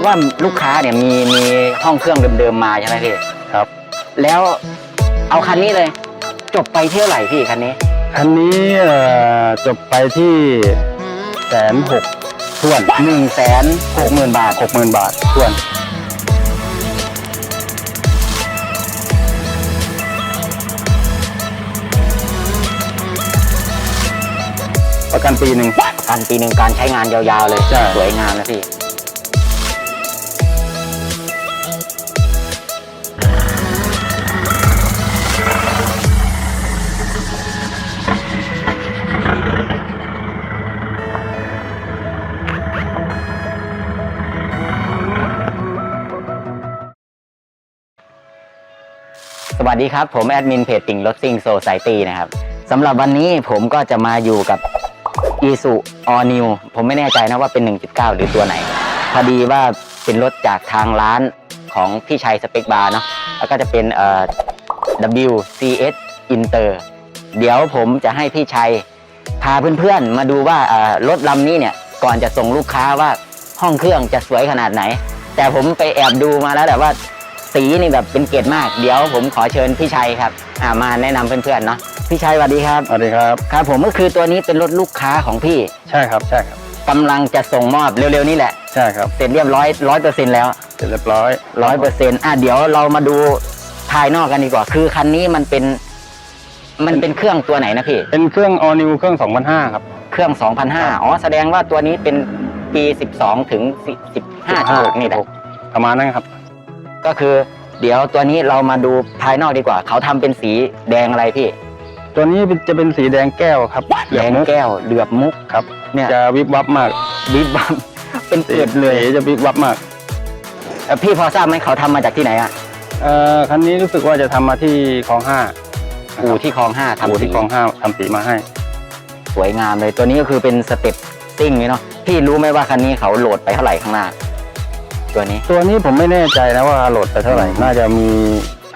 สมมติว่าลูกค้าเนี่ยมีมีห้องเครื่องเดิมๆมาใช่ไหมพี่ครับ แล้วเอาคันนี้เลย จบไปเท่าไหร่พี่คันนี้ คันนี้เอ่อจบไปที่แสนหกท่วนหนึ่งแสนหกหมื่นบาทหกหมื่นบาทท่วน ประกันปีหนึ่งการปีหนึ่งการใช้งานยาวๆเลย ใช่ สวยงามนะพี่ วัสดีครับ ผมแอดมินเพจติ่งรถซิ่งโซไซตี้นะครับสำหรับวันนี้ผมก็จะมาอยู่กับอีสุออนิวผมไม่แน่ใจนะว่าเป็น 1.9 หรือตัวไหน พอดีว่าเป็นรถจากทางร้านของพี่ชัยสเปกบาร์เนาะแล้วก็จะเป็นเอ่อ WCS Inter เดี๋ยวผมจะให้พี่ชัยพาเพื่อนๆ มาดูว่าเอ่อรถลำนี้เนี่ย ก่อนจะส่งลูกค้าว่าห้องเครื่องจะสวยขนาดไหน แต่ผมไปแอบดูมาแล้วแต่ว่า สีนี่แบบเป็นเกียรติมาก เดี๋ยวผมขอเชิญพี่ชัยครับอ่ามาแนะนำเพื่อนๆเนาะพี่ชัยสวัสดีครับ สวัสดีครับ ครับผมก็คือตัวนี้เป็นรถลูกค้าของพี่ใช่ครับใช่ครับกำลังจะส่งมอบเร็วๆนี้แหละ ใช่ครับ เสร็จเรียบร้อยร้อยเปอร์เซ็นต์แล้วเสร็จเรียบร้อยร้อยเปอร์เซ็นต์อะเดี๋ยวเรามาดูภายนอกกันดีกว่า คือคันนี้มันเป็น มันเป็นเครื่องตัวไหนนะพี่ เป็นเครื่อง all new เครื่อง2005ครับ เครื่อง 2005 อ๋อ แสดงว่าตัวนี้เป็นปี 12 ถึง 15 16นี่แหละ ประมาณนั้นครับ ก็คือเดี๋ยวตัวนี้เรามาดูภายนอกดีกว่า เขาทำเป็นสีแดงอะไรพี่ ตัวนี้จะเป็นสีแดงแก้วครับแดงแก้วเหลือบมุก ครับ เนี่ย จะวิบวับมากบิ๊บบัมเป็นเกล็ดเลยสีจะวิบวับมากเอ่อพี่พอทราบไหมเขาทำมาจากที่ไหนอะเอ่อคันนี้รู้สึกว่าจะทำมาที่คลองห้าอู่ที่คลองห้าทำทำสีที่คลองห้าทำสีมาให้ สวยงามเลย ตัวนี้ก็คือเป็นสเต็ปซิ่งเลยเนาะพี่รู้ไหมว่าคันนี้เขาโหลดไปเท่าไหร่ข้างหน้า ตัวนี้ ตัวนี้ผมไม่แน่ใจนะว่าโหลดไปเท่าไหร่อืมน่าจะมี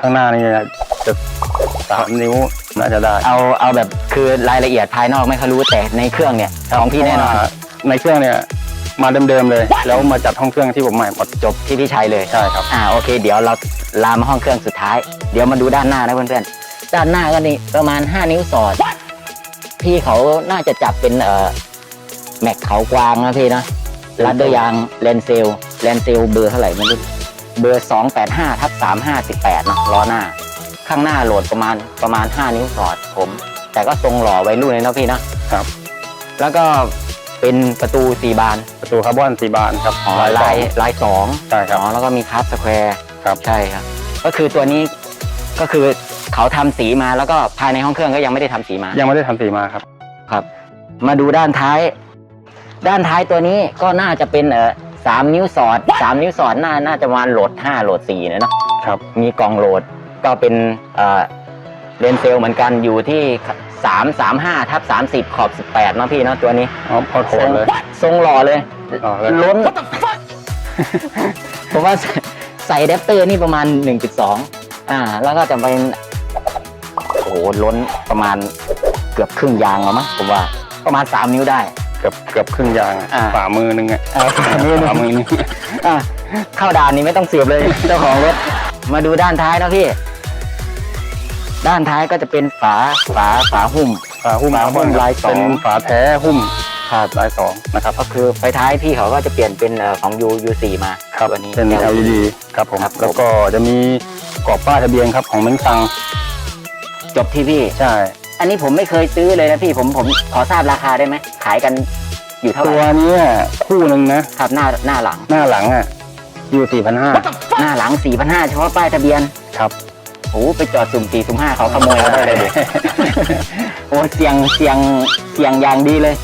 ข้างหน้านี่นะจะสามนิ้วน่าจะได้ เอาเอาแบบคือรายละเอียดภายนอกไม่ค่อยรู้แต่ในเครื่องเนี่ยของพี่แน่นอนเพราะว่าในเครื่องเนี่ยมาเดิมๆเลย แล้วมาจัดห้องเครื่องที่ผมใหม่หมดจบที่พี่ชัยเลยใช่ครับอ่าโอเค เดี๋ยวเราลามมาห้องเครื่องสุดท้าย เดี๋ยวมาดูด้านหน้านะเพื่อนๆด้านหน้าก็นี่ประมาณ 5 นิ้วสอดพี่เขาน่าจะจับเป็นเอ่อแม็กเขากวางนะพี่นะรัดด้วยยางเลนเซล เลนเซลเบอร์เท่าไหร่ไม่รู้เบอร์285ทับ3518เนอะล้อหน้า ข้างหน้าโหลดประมาณประมาณ 5 นิ้วสอดผม แต่ก็ทรงหล่อไว้รุ่นเลยเนาะพี่นะครับ แล้วก็เป็นประตูสี่บานประตูคาร์บอนสีบานครับอ๋อสลาอยงลายสองใช่ครับอ๋อแล้วก็มีคัสสแควร์ครับใช่ครับ ก็คือตัวนี้ก็คือเขาทำสีมาแล้วก็ภายในห้องเครื่องก็ยังไม่ได้ทำสีมา ยังไม่ได้ทำสีมาครับ ครับ มาดูด้านท้าย ด้านท้ายตัวนี้ก็น่าจะเป็นเออ สามนิ้วสอดสามนิ้วสอดน่าน่าจะประมาณโหลดห้าโหลดสี่นะเนาะครับ มีกล่องโหลดก็เป็นเอ่อเลนเซลเหมือนกันอยู่ที่สามสามห้าทับสามสิบขอบสิบแปดเนาะพี่เนาะตัวนี้อ๋อพอโถดเลยทรงหล่อเลยอ๋อเลยล้นผมว่าใส่ใส่แดปเตอร์นี่ประมาณ 1.2 อ่า แล้วก็จะเป็นโอ้โหล้นประมาณเกือบครึ่งยางแล้วมั้งผมว่าประมาณ 3 นิ้วได้เกือบเกือบครึ่งยางอะอ่า ฝ่ามือหนึงอะอ่าฝ่ามือหนึ่งฝ่ามือหนึงอะเข้าด่านนี้ไม่ต้องเสียบเลย เจ้าของรถ มาดูด้านท้ายนะพี่ ด้านท้ายก็จะเป็นฝาฝาฝาหุ้ม ฝาหุ้มฝาหุ้มคร์บอนลายสองเป็นฝาแท้หุ้มครับลายสองนะครับ ก็คือไฟท้ายพี่เขาก็จะเปลี่ยนเป็นเอ่อของ U U4 มาครับตัวนี้ เป็น LED ครับผมครับแล้วก็จะมีกรอบป้ายทะเบียนครับของเม้นซังจบที่พี่ ใช่ อันนี้ผมไม่เคยซื้อเลยนะพี่ผมผมขอทราบราคาได้ไหมขายกันอยู่เท่าไหตัวร่เนี้ยคู่หนึ่งนะ ครับหน้าหน้าหลัง หน้าหลังอะ อยู่สี่พันห้าหน้าหลัง4 5 0 0เฉพาะป้ายทะเบียนครับ โอ้โหไปจอดสุ่มสี่สุ่มห้าเขาขโมยเราได้เลยดิ โอ้เสียงเสียงเสียงอย่างดีเลย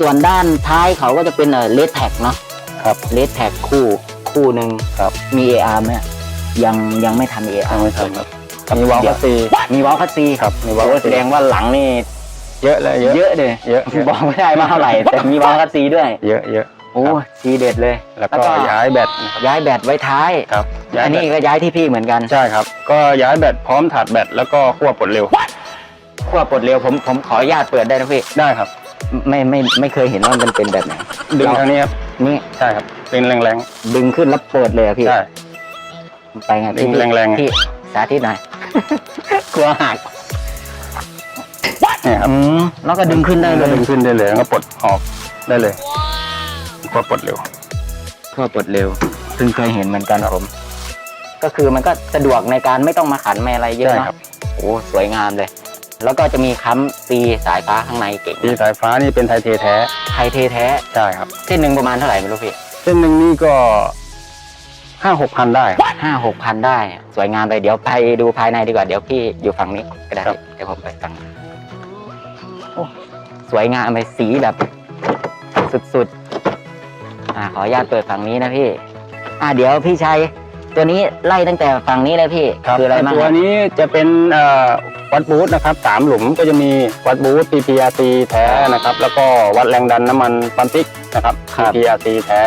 ส่วนด้านท้ายเขาก็จะเป็นเอ่อเลดแท็กเนาะครับเลดแท็กคู่คู่หนึ่งครับ มี AR ไหมยังยังไม่ทำ AR ยังไม่ทำครับ มีวาล์วคัสซี มีวอลคัสซีครับมีวาล์วโอ้คัสแสซีดงว่าหลังนี่เยอะเลยเยอะ เยอะเลยเยอะเยอะ บอกไม่ได้มาเท่าไหร่ แต่มีวอลคัสซีด้วย เยอะเยอะ โอ้ครับซีเด็ดเลยแล้วก็ย้ายแบตนะครับย้ายแบตไว้ท้าย ครับย้ายอันแบนี้ตก็ย้ายที่พี่เหมือนกัน ใช่ครับ ก็ย้ายแบตพร้อมถาดแบตแล้วก็ขั้วปลดเร็วขั้วปลดเร็วผมผมขออนุญาตเปิดได้นะพี่ได้ครับ ไม่ไม่ไม่เคยเห็นว่ามันเป็นแบบไหนดึงทางนี้ครับนี่ใช่ครับเป็นแรงดึงขึ้นแล้วเปิดเลยอะๆพี่ใช่ ไปไงดึพี่งแรงๆไงพี่สาธิตหน่อย กลัวหักเนี่ยครับอืมแล้วก็ดึงขึ้นได้เลยดึงขึ้นได้เลยแล้วก็ปลดออกได้เลยก็ปลดเร็วเพื่อปลดเร็วเพิ่งเคยเห็นเหมือนกันผม ก็คือมันก็สะดวกในการไม่ต้องมาขันไม่อะไรเยอะใช่เนครับอะโอ้สวยงามเลย แล้วก็จะมีค้ำปีสายฟ้าข้างในเก่งที่สายฟ้านี่เป็นไทยเทแท้ไทยเทแท้ ใช่ครับ เส้นหนึ่งประมาณเท่าไหร่ไม่รู้พี่ เส้นหนึ่งนี่ก็ ห้าหกพันได้ครับ ห้าหกพันได้ สวยงามเลยเดี๋ยวไปดูภายในดีกว่าเดี๋ยวพี่อยู่ฝั่งนี้ก็ได้ครับ เดี๋ยวผมไปฝั่งนี้โอ้สวยงามเลยสีแบบสุดๆอ่าขออนุญาตเปิดฝั่งนี้นะพี่ อ่าเดี๋ยวพี่ชัยตัวนี้ไล่ตั้งแต่ฝั่งนี้เลยพี่ครับคืออะไรบ้างตัวครับนี้จะเป็นเอ่อวัดบูธนะครับสามหลุมก็จะมีวัดบูธ PPRC แท้นะครับ แล้วก็วัดแรงดันน้ำมันปั๊มติ๊กนะครับ PPRC แท้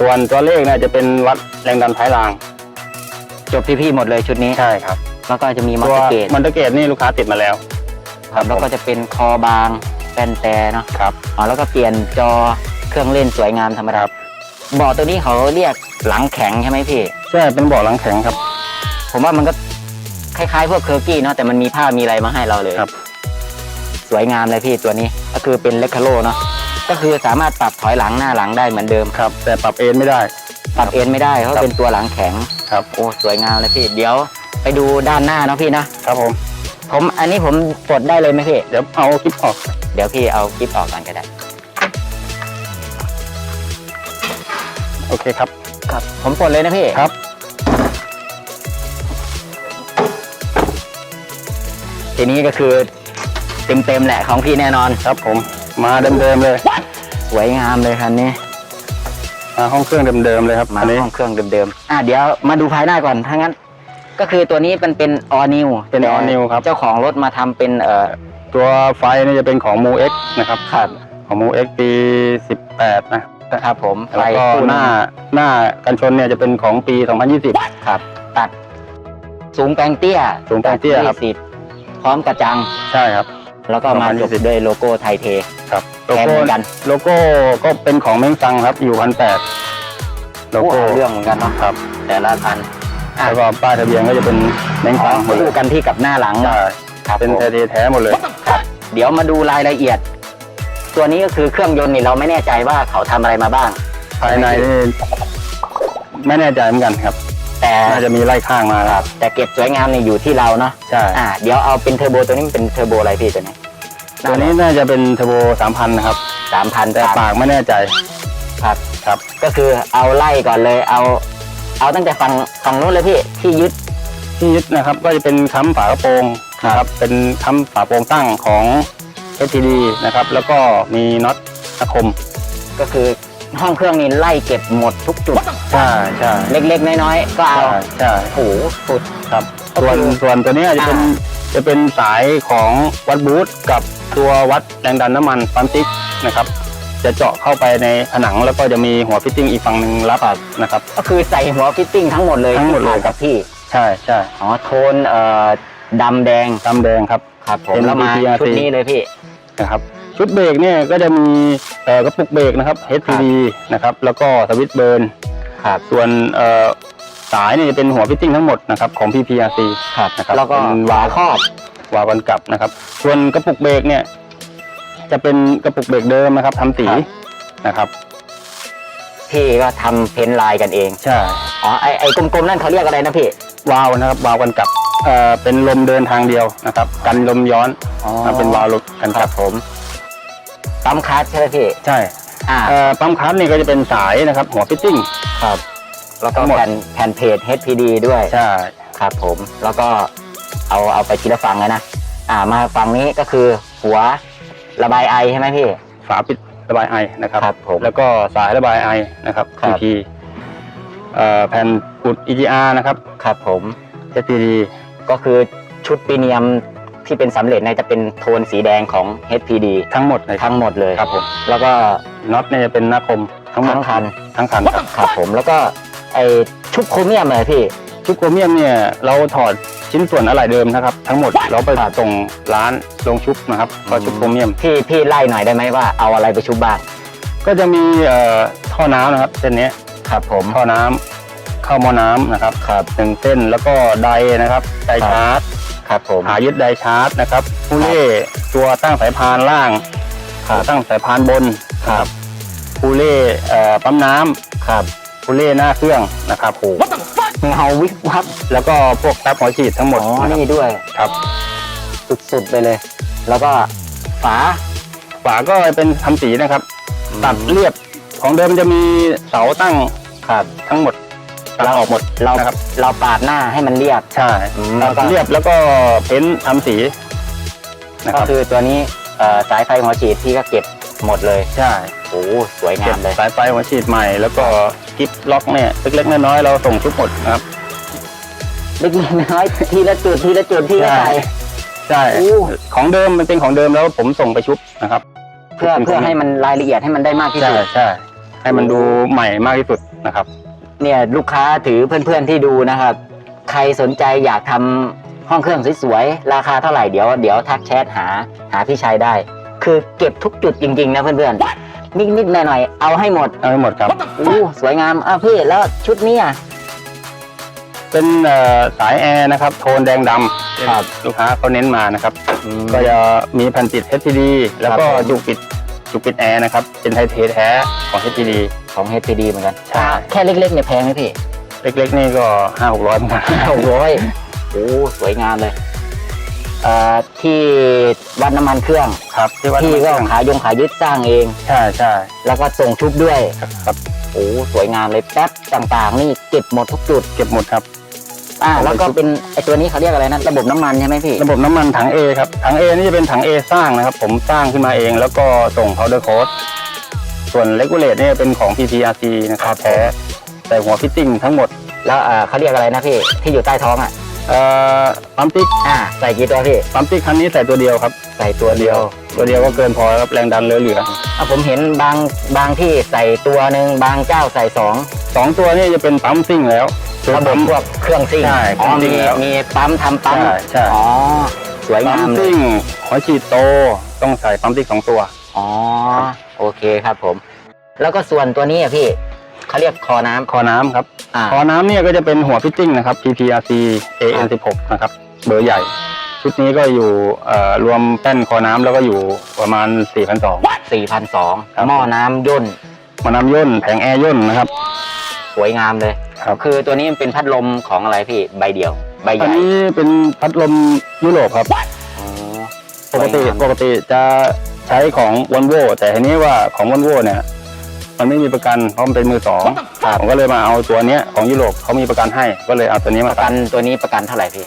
ส่วนตัวเลขเนี่ยจะเป็นวัดแรงดันท้ายราง จบที่พี่หมดเลยชุดนี้ ใช่ครับ แล้วก็จะมีมอตัวเตอร์เกตมอนเตอร์เกตนี่ลูกค้าติดมาแล้ว ครับแล้วก็จะเป็นคอบางแป้นแต่เนาะครับ อ๋อแล้วก็เปลี่ยนจอเครื่องเล่นสวยงามธรรมดาเบาะตัวนี้เขาเรียกหลังแข็งใช่ไหมพี่ ใช่เป็นเบาะหลังแข็งครับ ผมว่ามันก็คล้ายๆ พวกเคอร์กี้เนาะแต่มันมีผ้ามีอะไรมาให้เราเลยครับ สวยงามเลยพี่ตัวนี้ก็คือเป็นเลคคาโลเนาะ ก็คือสามารถปรับถอยหลังหน้าหลังได้เหมือนเดิม ครับ แต่ปรับเอนไม่ได้ ปรับเอ็นไม่ได้เพราะครับเป็นตัวหลังแข็ง ครับ โอ้สวยงามเลยพี่ เดี๋ยวไปดูด้านหน้าเนาะพี่นะครับผม ผมอันนี้ผมปลดได้เลยไหมพี่ เดี๋ยวเอาคลิปออก เดี๋ยวพี่เอาคลิปออกก่อนก็ได้ โอเคครับ ครับ ผมปลดเลยนะพี่ ครับ ทีนี้ก็คือเต็มๆแหละของพี่แน่นอน ครับผม มาเดิมๆเลย สวยงามเลยคันนี้ มาห้องเครื่องเดิมๆเลยครับมาอันนี้ห้องเครื่องเดิมๆอะเดี๋ยวมาดูภายหน้าก่อนถ้างั้น ก็คือตัวนี้มันเป็นออนิวเป็น all new ครับ เจ้าของรถมาทำเป็นเอ่อตัวไฟนี่จะเป็นของ m ู X นะครับครับของ m ู X ปี18นะครับผมไฟแล้วก็คู่หน้าหน้ากันชนเนี่ยจะเป็นของปี 2020 ครับ ตัดสูงแปลงเตี้ย สูงแปลงเตี้ยครับตัดพร้อมกระจัง ใช่ครับ แล้วก็มาจบ2020ด้วยโลโก้ไทยเทครับโลแทนโก้เหมือนกันโลโก้ก็เป็นของเม้งซังครับ อยู่พันแปดโลโก้โอ้เรื่องเหมือนกันเนาะครับ แต่ละคันอะแล้วก็ป้ายทะเบียนก็จะเป็นเม้งซังหมดเลคู่ยกันที่กับหน้าหลังใช่ครับเป็นผมแท้ๆแท้หมดเลยครับเดี๋ยวมาดูรายละเอียด ตัวนี้ก็คือเครื่องยนต์นี่เราไม่แน่ใจว่าเขาทำอะไรมาบ้าง ภายในนี่ไม่แน่ใจเหมือนกันครับ แต่น่าจะมีไล่ข้างมาคครัรับบแต่เก็บสวยงามนี่อยู่ที่เราเนาะใช่อ่าเดี๋ยวเอาเป็นเทอร์โบตัวนี้มันเป็นเทอร์โบอะไรพี่ตัวนี้ ตัวนี้น่าจะเป็นเทอร์โบ3,000นะครับสามพันแต่ปากไม่แน่ใจครับครับ ก็คือเอาไล่ก่อนเลย เอา เอาตั้งแต่ฝั่งฝั่งนู้นเลยพี่ที่ยึดที่ยึดนะครับ ก็จะเป็นค้ำฝากระโปรงนะครับ เป็นค้ำฝาโปรงตั้งของ HTD นะครับ แล้วก็มีน็อตตะคม ก็คือห้องเครื่องนี่ไล่เก็บหมดทุกจุด ใช่ใช่เล็กๆ น้อยๆ ก็เอาใช่ใช่โอ้โหสุดครับก็ ส่วนคือส่วนตัวเนี้ยจะเป็นอ่าจะเป็นสายของวัดบูธกับตัววัดแรงดันน้ำมันปั๊มติ๊กนะครับ จะเจาะเข้าไปในผนังแล้วก็จะมีหัวฟิตติ้งอีกฝั่งหนึ่งรับนะครับ ก็คือใส่หัวฟิตติ้งทั้งหมดเลยทั้งหมดเลยที่ผ่านกับพี่ ใช่ใช่อ๋อโทนเอ่อดำแดงดำแดงครับครับผมเป็นแล้วมา BTRC ชุดนี้เลยพี่ นะครับชุดเบรกเนี่ยก็จะมีเอ่อกระปุกเบรกนะครับ HPD นะครับแล้วก็สวิตช์เบิร์น ครับ ส่วนเอ่อ สายเนี่ยจะเป็นหัวฟิตติ้งทั้งหมดนะครับของ PPRC ครับนะครับแล้วก็เป็นวาครอบวาล์วกันกลับนะครับ ส่วนกระปุกเบรกเนี่ยจะเป็นกระปุกเบรกเดิมนะครับทำสีครับนะครับพี่ก็ทำเพ้นท์ลายกันเองใช่อ๋อไอไอกลมๆนั่นเขาเรียกอะไรนะพี่วาล์วนะครับวาล์วกันกลับเอ่อเป็นลมเดินทางเดียวนะครับ กันลมย้อนอ๋อนะเป็นวาล์วกันคกรัลับบผมปั๊มคลัตช์ใช่ไหมพี่ ใช่ อ่า เอ่อปั๊มคัสนี่ก็จะเป็นสายนะครับหัวฟิตติ้งครับ แล้วก็ทั้งหมด แผ่นแผ่นเพจ HPD ด้วยใช่ ครับผมแล้วก็เอาเอาไปทีละฝั่งเลยนะอ่ามาฝั่งนี้ก็คือหัวระบายไอใช่ไหมพี่ ฝาปิดระบายไอนะครับ ครับผมแล้วก็สายระบายไอนะครับ ครับ PP เอ่อแผ่นอุด EGR นะครับ ครับผม HTD ก็คือชุดปีเนียมที่เป็นสำเร็จเนี่ยจะเป็นโทนสีแดงของ HPD ทั้งหมดเลยทั้งหมดเลย ครับผมแล้วก็น็อตเนี่ยจะเป็นหน้าคมทั้งหมดทั้งคันทั้งคันครับ ครับผมแล้วก็ไอ ชุดโครเมียมเลยพี่ ชุดโครเมียมเนี่ยเราถอดชิ้นส่วนอะไหล่เดิมนะครับ ทั้งหมดเราไปส่งร้านลงชุบนะครับก็ชุบโครเมียม พี่พี่ไล่หน่อยได้ไหมว่าเอาอะไรไปชุบบ้างก็จะมีเอ่อท่อน้ำนะครับเส้นนี้ครับผมท่อน้ำเข้าหม้อน้ำนะครับครับหนึ่งเส้นแล้วก็ไดนะครับไดครับชาร์จ ครับผม หายึดไดชาร์จนะครับผู้เล่ตัวตั้งสายพานล่างครับ ตั้งสายพานบนครับผู้เล่เอ่อปั๊มน้ำครับ ผู้เล่หน้าเครื่องนะครับโอ้เงาวิบวับแล้วก็พวกแท็บหัวฉีดทั้งหมดอ๋อนะครับนี่ด้วยครับ สุดๆไปเลย แล้วก็ฝาฝาก็เป็นทำสีนะครับ ตัดอืมเรียบของเดิมจะมีเสาตั้งครับทั้งหมดตัดออกหมดเรานะครับ เราปาดหน้าให้มันเรียบใช่อืมแล้วก็ตัดเรียบแล้วก็เพ้นท์ทำสีนะคก็รับคือตัวนี้เอ่อสายไฟหัวฉีดพี่ก็เก็บหมดเลยใช่โอ้สวยงาเก็บมเลยสายไฟหัวฉีดใหม่แล้วก็ กิฟล็อกเนี่ยเล็กๆน้อยๆเราส่งทุกหมดนะครับเล็กๆน้อยๆทีละจุดทีละจุดพี่ก็ใส่ใช่โอ้ของเดิมมันเป็นของเดิมแล้วผมส่งไปชุบนะครับ เพื่อเพื่อให้มันรายละเอียดให้มันได้มากที่ใช่สุดใช่ให้มันดูใหม่มากที่สุดนะครับ เนี่ยลูกค้าถือเพื่อนๆที่ดูนะครับ ใครสนใจอยากทำห้องเครื่องสวยๆราคาเท่าไหร่เดี๋ยวเดี๋ยวทักแชทหาหาพี่ชัยได้ คือเก็บทุกจุดจริงๆนะเพื่อนๆ นิดๆหน่อยๆเอาให้หมดเอาให้หมดครับอู้สวยงามอ้าวพี่แล้วชุดนี้อะเป็นเอ่อสายแอร์นะครับโทนแดงดำครับลูกค้าเขาเน้นมานะครับ ก็ก็จะมีแผ่นติด HDD แล้วก็ครับผมจุกปิดจุกปิดแอร์นะครับ เป็นไทเทแท้ของ HDD ของ HPD เหมือนกันใช่แค่เล็กๆเนี่ยแพงไหมพี่ เล็กๆนี่ก็ห้าหกร้อยเหมือนกันโอ้โหยโอ้สวยงามเลยเอ่อที่วัดน้ำมันเครื่องครับที่วัดพี่ก็น้ำมันเครื่องขายงขายยึดสร้างเอง ใช่ใช่แล้วก็ส่งชุบด้วยครับโอ้สวยงามเลยแป๊บต่างๆ นี่เก็บหมดทุกจุดเก็บหมดครับ อ่าเอาไปแล้วก็ชุบเป็นไอตัวนี้เขาเรียกอะไรนะระบบน้ำมันใช่ไหมพี่ระบบน้ำมันถัง A ครับถัง A นี่จะเป็นถัง A สร้างนะครับ ผมสร้างขึ้นมาเอง แล้วก็ส่ง powder coat ส่วน regulate เนี่ยเป็นของ PPRC นะครับแท้ใส่หัวฟิตติ้งทั้งหมดแล้วเอ่อเขาเรียกอะไรนะพี่ที่อยู่ใต้ท้องอะ เอ่อปั๊มติ๊กอ่าใส่กี่ตัวพี่ปั๊มติ๊กคันนี้ใส่ตัวเดียวครับ ใส่ตัวเดียว ตัวเดียวก็เกินพอแล้วครับแรงดันเหลือเหลืออะผมเห็นบางบางที่ใส่ตัวหนึ่งบางเจ้าใส่สองสองตัวนี่จะเป็นปั๊มซิ่งแล้วคือระบบปั๊มพวกเครื่องซิ่งใช่อ๋อเครื่องซิ่มีงแล้วมีปั๊มทำปั๊มใช่ใช่ อ๋อสวยปั๊งามมเลย ซิ่งหัวฉีดโตต้องใส่ปั๊มติ๊กสองตัว อ๋อ โอเคครับผม แล้วก็ส่วนตัวนี้อะพี่ เขาเรียกคอน้ำ คอน้ำครับ อ่า คอน้ำเนี่ยก็จะเป็นหัวฟิตติ้งนะครับ PPRC AN16 นะครับเบอร์ใหญ่ ชุดนี้ก็อยู่เอ่อรวมแป้นคอน้ำแล้วก็อยู่ประมาณ4,200 สี่พันสองครับ หม้อน้ำย่นหมาน้ำย่นแผงแอร์ย่นนะครับ สวยงามเลย ครับ คือตัวนี้มันเป็นพัดลมของอะไรพี่ใบเดียว ใบใหอันญ่นี้เป็นพัดลมยุโรปครับ อ๋อปกติสวยงามปกติจะใช้ของวันโวแต่ทีนี้ว่าของวันโวเนี่ย มันไม่มีประกันเพราะมันเป็นมือสองผมก็เลยมาเอาตัวเนี้ยของยุโรปเขามีประกันให้ก็เลยเอาตัวนี้ปมาระกันตัวนี้ประกันเท่าไหร่พี่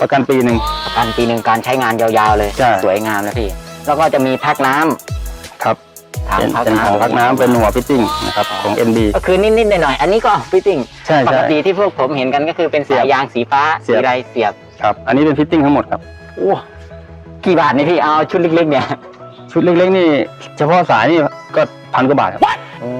ประกันปีหนึ่ง ประกันปีหนึ่งการใช้งานยาวๆเลย ใช่ สวยงามนะพี่ แล้วก็จะมีพักน้ำครับถังเป็นพักเป็นน้ำของพักน้ำเป็นหัวฟิตติ้งนะครับของ NB ก็คือนิดๆหน่อยๆอันนี้ก็ฟิตติ้งใช่ปกใช่ ติที่พวกผมเห็นกันก็คือเป็นเสีสายยบยางสีฟ้าเสีสียบ ไรเสียบครับอันนี้เป็นฟิตติ้งทั้งหมดครับโอ้กี่บาทนี่พี่เอาชุดเล็กๆเนี่ย ชุดเล็กๆนี่ เฉพาะสายนี่ก็พันกว่าบาทครับ โอ้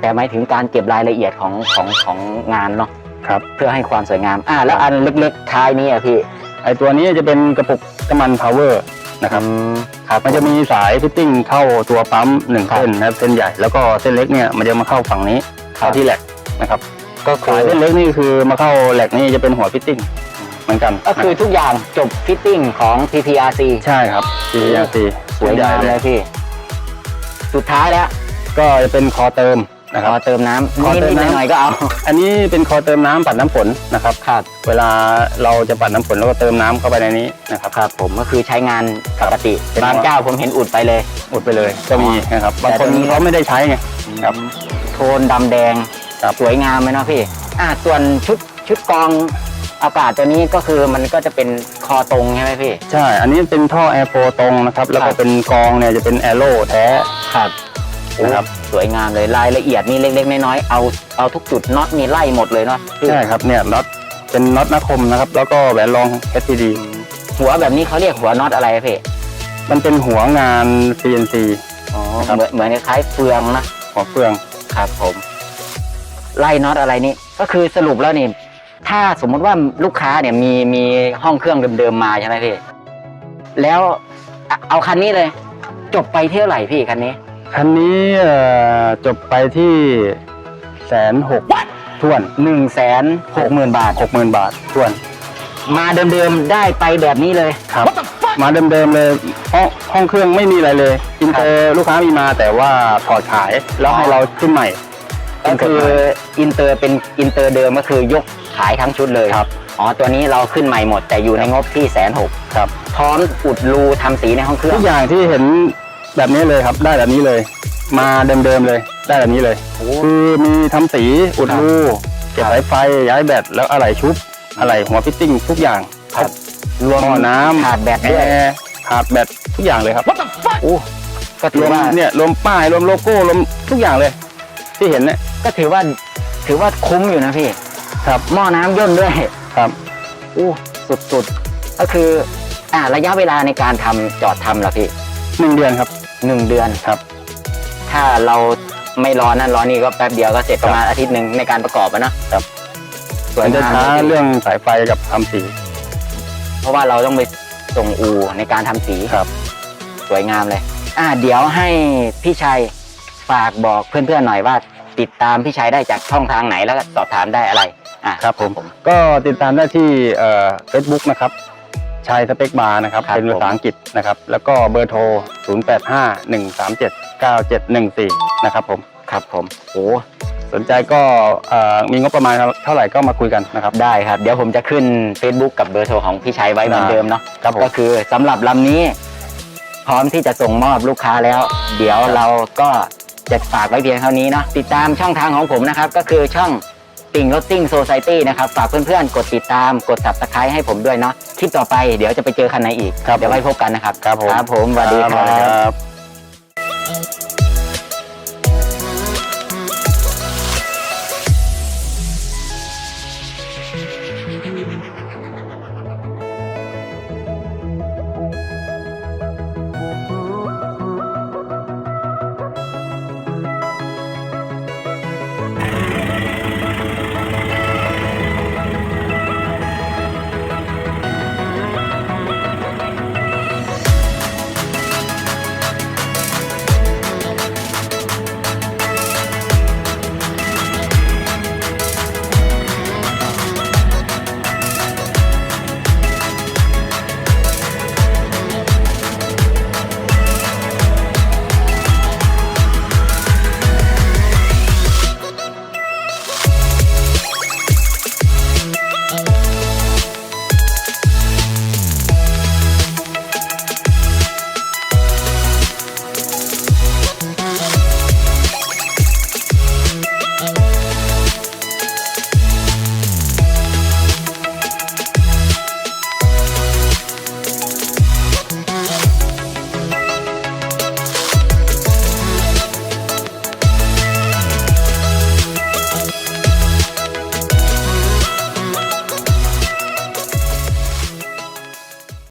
แต่หมายถึงการเก็บรายละเอียดของของของงานเนาะครับ เพื่อให้ความสวยงาม อ่า แล้วอันเล็กๆท้ายนี้อะพี่ไอตัวนี้จะเป็นกระปุกน้ำมันพาวเวอร์นะครับอืมครับมันจะมีสายฟิตติ้งเข้าตัวปั๊มหนึ่งครับเส้นนะครับเส้นใหญ่แล้วก็เส้นเล็กเนี่ยมันจะมาเข้าฝั่งนี้เข้าที่แหลกนะครับก็คืสาอยเส้นเล็กนี่คือมาเข้าแหลกนี่จะเป็นหัวฟิตติ้งเหมือนกัน ก็คือทุกอย่างจบฟิตติ้งของ PPRC ใช่ครับ PRC สวยงามเลยพี่ สุดท้ายแล้ว ก็จะเป็นคอเติมนะขครับอเติมน้ำขอเติมนิดน้ำๆหน่อยๆก็เอาอันนี้เป็นคอเติมน้ำปัดน้ำฝนนะครับครับเวลาเราจะปัดน้ำฝนเราก็เติมน้ำเข้าไปในนี้นะครับ ครับผมก็คือใช้งานปกติเป็นบางเจ้าผมเห็นอุดไปเลย อุดไปเลยก็มีนะครับแต่บางคนตัวนี้ เขาไม่ได้ใช้ไงครับ โทนดำแดงครับ สวยงามไหมเนาะพี่ อ่าส่วนชุดชุดกรองอากาศตัวนี้ก็คือมันก็จะเป็นคอตรงใช่ไหมพี่ ใช่ อันนี้เป็นท่อแอร์โฟตรงนะครับ แล้วคก็รับเป็นกรองเนี่ยจะเป็นแอโร่แท้ ครับ นะครับสวยงามเลยรายละเอียดนี่เล็ก ๆ น้อยๆเอาเอาทุกจุดน็อตนี่ไล่หมดเลยเนาะพี่ใช่ครับเนี่ยน็อตเป็นน็อตนาคมนะครับ แล้วก็แหวนรอง HTD หัวแบบนี้เขาเรียกหัวน็อตอะไรอะพี่มันเป็นหัวงาน CNC อ๋อครับเหมือนเหมือนคล้ายๆเฟืองนะหัวเฟืองครับผม ไล่น็อตอะไรนี่ก็คือสรุปแล้วนี่ถ้าสมมุติว่าลูกค้าเนี่ยมีมีห้องเครื่องเดิมๆมาใช่ไหมพี่แล้วเอาเอาคันนี้เลย จบไปเท่าไหร่พี่คันนี้ คันนี้เอ่อจบไปที่แสนหกทวนหนึ่งแสนหกหมื่นบาทหกหมื่นบาททวน มาเดิมๆได้ไปแบบนี้เลยครับ มาเดิมๆเลยห้องห้องเครื่องไม่มีอะไรเลยอินเตอร์ลูกค้ามีมาแต่ว่าถอดขายแล้วให้เราขึ้นใหม่ ก็คืออินเตอร์เป็นอินเตอร์เดิมก็คือยกขายทั้งชุดเลยครับอ๋อ ตัวนี้เราขึ้นใหม่หมดแต่อยู่ในงบที่แสนหกครับ พร้อมอุดรูทำสีในห้องเครื่อทุงกอย่างที่เห็น แบบนี้เลยครับได้แบบนี้เลย มาเดิมๆเลย ได้แบบนี้เลยโอ้คือมีทำสีอุดรูเก็บครับสายไฟย้ายแบตแล้วอะไรชุบอะไรหัวฟิตติ้งทุกอย่างครับรวมหม้อน้ำขาดแบตแอด้วยร์ขาดแบตทุกอย่างเลยครับโอ้ก็รถือวมว่าเนี่ยรวมป้ายรวมโลโก้รวมทุกอย่างเลย ที่เห็นเนี่ยก็ถือว่าถือว่าคุ้มอยู่นะพี่ครับหม้อน้ำย่นด้วยครับอู้สุดๆก็คืออ่าระยะเวลาในการทำจอดทำล่ะพี่หนึ่งเดือนครับ หนึ่งเดือนครับ ถ้าเราไม่รอนั่นรอนี่ก็แป๊บเดียวก็เสร็จประมาณอาทิตย์หนึ่งในการประกอบอะเนาะครับสวยมันจะงามช้าลยพี่เรื่องสายไฟกับทำสีเพราะว่าเราต้องไปส่งอูในการทำสี ครับ สวยงามเลย อ่าเดี๋ยวให้พี่ชัยฝากบอกเพื่อนๆหน่อยว่า ติดตามพี่ชัยได้จากช่องทางไหนแล้วก็สอบถามได้อะไร อะครับผม ก็ติดตามได้ที่เฟซบุ๊กนะครับ ชายสเปกบาร์นะครับ ครับเป็นภาษาอังกฤษนะครับ แล้วก็เบอร์โทร 0851379714 นะครับผม ครับผมโอ้สนใจก็เอ่อมีงบประมาณเท่าไหร่ก็มาคุยกันนะครับ ได้ครับ เดี๋ยวผมจะขึ้น Facebook กับเบอร์โทรของพี่ชัยไว้เหมือนเดิมเนาะครับผม ก็คือสำหรับลำนี้ พร้อมที่จะส่งมอบลูกค้าแล้ว เดี๋ยวเราก็จะฝากไว้เพียงเท่านี้เนาะติดตามช่องทางของผมนะครับ ก็คือช่องติ่งรถซิ่งโซซ i ตี้นะครับ ฝากเพื่อนๆ กดติดตามกด subscribe ให้ผมด้วยเนาะ คลิปต่อไปเดี๋ยวจะไปเจอคันไหนอีก ครับเดี๋ยวไว้พบกันนะครับครับผมครับผมสวัสดีคสวัสดีรับครับ